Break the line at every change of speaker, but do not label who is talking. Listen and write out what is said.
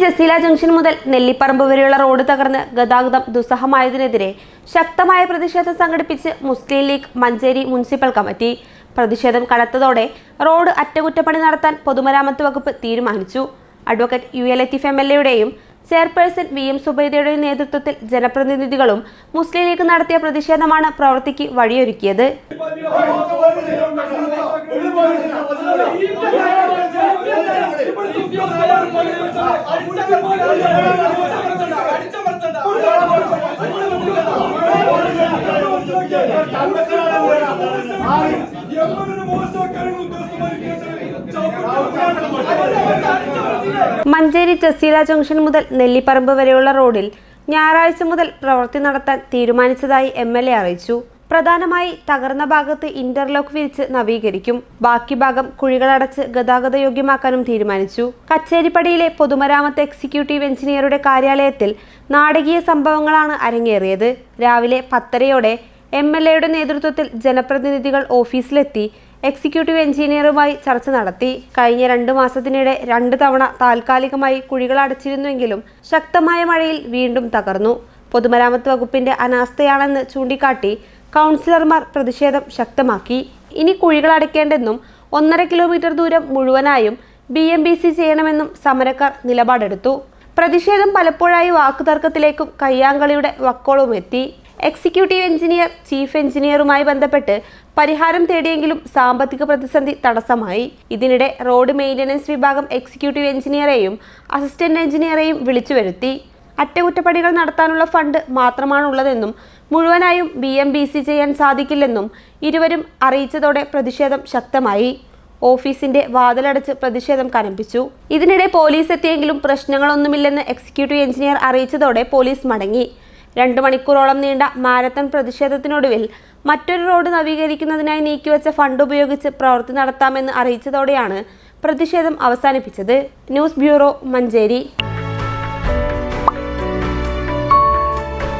Jaseela junction മുതൽ നെല്ലിപ്പറമ്പ് വരെയുള്ള road തകർന്ന് ഗതാഗതം ദുസ്സഹമായതിനെതിരെ ശക്തമായ പ്രതിഷേധം സംഘടിപ്പിച്ച് മുസ്ലിം ലീഗ് മഞ്ചേരി മുനിസിപ്പൽ കമ്മിറ്റി പ്രതിഷേധം കടത്തതോടെ റോഡ് അറ്റകുറ്റപ്പണി നടത്താൻ പൊതുമരാമത്ത് വകുപ്പ് തീരുമാനിച്ചു advocate U A Latheef M L എയുടെയും ചെയർപേഴ്സൺ വി എം സുബൈദയുടെയും നേതൃത്വത്തിൽ ജനപ്രതിനിധികളും മുസ്ലിം ലീഗ് നടത്തിയ പ്രതിഷേധമാണ് പ്രവൃത്തിക്ക് വഴിയൊരുക്കിയത് മഞ്ചേരി ജസീല ജംഗ്ഷൻ മുതൽ നെല്ലിപ്പറമ്പ് വരെയുള്ള റോഡിൽ ഞായറാഴ്ച മുതൽ പ്രവൃത്തി നടത്താൻ തീരുമാനിച്ചതായി എം എൽ എ അറിയിച്ചു. പ്രധാനമായി തകർന്ന ഭാഗത്ത് ഇന്റർലോക്ക് വിരിച്ച് നവീകരിക്കും. ബാക്കി ഭാഗം കുഴികളടച്ച് ഗതാഗത യോഗ്യമാക്കാനും തീരുമാനിച്ചു. കച്ചേരിപ്പടിയിലെ പൊതുമരാമത്ത് എക്സിക്യൂട്ടീവ് എഞ്ചിനീയറുടെ കാര്യാലയത്തിൽ നാടകീയ സംഭവങ്ങളാണ് അരങ്ങേറിയത്. രാവിലെ പത്തരയോടെ എം എൽ എയുടെ നേതൃത്വത്തിൽ ജനപ്രതിനിധികൾ ഓഫീസിലെത്തി എക്സിക്യൂട്ടീവ് എഞ്ചിനീയറുമായി ചർച്ച നടത്തി. കഴിഞ്ഞ രണ്ട് മാസത്തിനിടെ രണ്ട് തവണ താൽക്കാലികമായി കുഴികൾ അടച്ചിരുന്നുവെങ്കിലും ശക്തമായ മഴയിൽ വീണ്ടും തകർന്നു. പൊതുമരാമത്ത് വകുപ്പിന്റെ അനാസ്ഥയാണെന്ന് ചൂണ്ടിക്കാട്ടി കൗൺസിലർമാർ പ്രതിഷേധം ശക്തമാക്കി. ഇനി കുഴികൾ അടയ്ക്കേണ്ടെന്നും ഒന്നര കിലോമീറ്റർ ദൂരം മുഴുവനായും ബി എം ബി സി ചെയ്യണമെന്നും സമരക്കാർ നിലപാടെടുത്തു. പ്രതിഷേധം പലപ്പോഴായി വാക്കുതർക്കത്തിലേക്കും കയ്യാങ്കളിയുടെ വക്കോളവും എത്തി എക്സിക്യൂട്ടീവ് എഞ്ചിനീയർ ചീഫ് എഞ്ചിനീയറുമായി ബന്ധപ്പെട്ട് പരിഹാരം തേടിയെങ്കിലും സാമ്പത്തിക പ്രതിസന്ധി തടസ്സമായി. ഇതിനിടെ റോഡ് മെയിന്റനൻസ് വിഭാഗം എക്സിക്യൂട്ടീവ് എഞ്ചിനീയറെയും അസിസ്റ്റന്റ് എഞ്ചിനീയറെയും വിളിച്ചു വരുത്തി അറ്റകുറ്റപ്പണികൾ നടത്താനുള്ള ഫണ്ട് മാത്രമാണുള്ളതെന്നും മുഴുവനായും ബി എം ബി സി ചെയ്യാൻ സാധിക്കില്ലെന്നും ഇരുവരും അറിയിച്ചതോടെ പ്രതിഷേധം ശക്തമായി. ഓഫീസിന്റെ വാതിലടച്ച് പ്രതിഷേധം കനപ്പിച്ചു. ഇതിനിടെ പോലീസ് എത്തിയെങ്കിലും പ്രശ്നങ്ങളൊന്നുമില്ലെന്ന് എക്സിക്യൂട്ടീവ് എഞ്ചിനീയർ അറിയിച്ചതോടെ പോലീസ് മടങ്ങി. രണ്ടു മണിക്കൂറോളം നീണ്ട മാരത്തൺ പ്രതിഷേധത്തിനൊടുവിൽ മറ്റൊരു റോഡ് നവീകരിക്കുന്നതിനായി നീക്കിവെച്ച ഫണ്ട് ഉപയോഗിച്ച് പ്രവൃത്തി നടത്താമെന്ന് അറിയിച്ചതോടെയാണ് പ്രതിഷേധം അവസാനിപ്പിച്ചത്. News bureau Manjeri.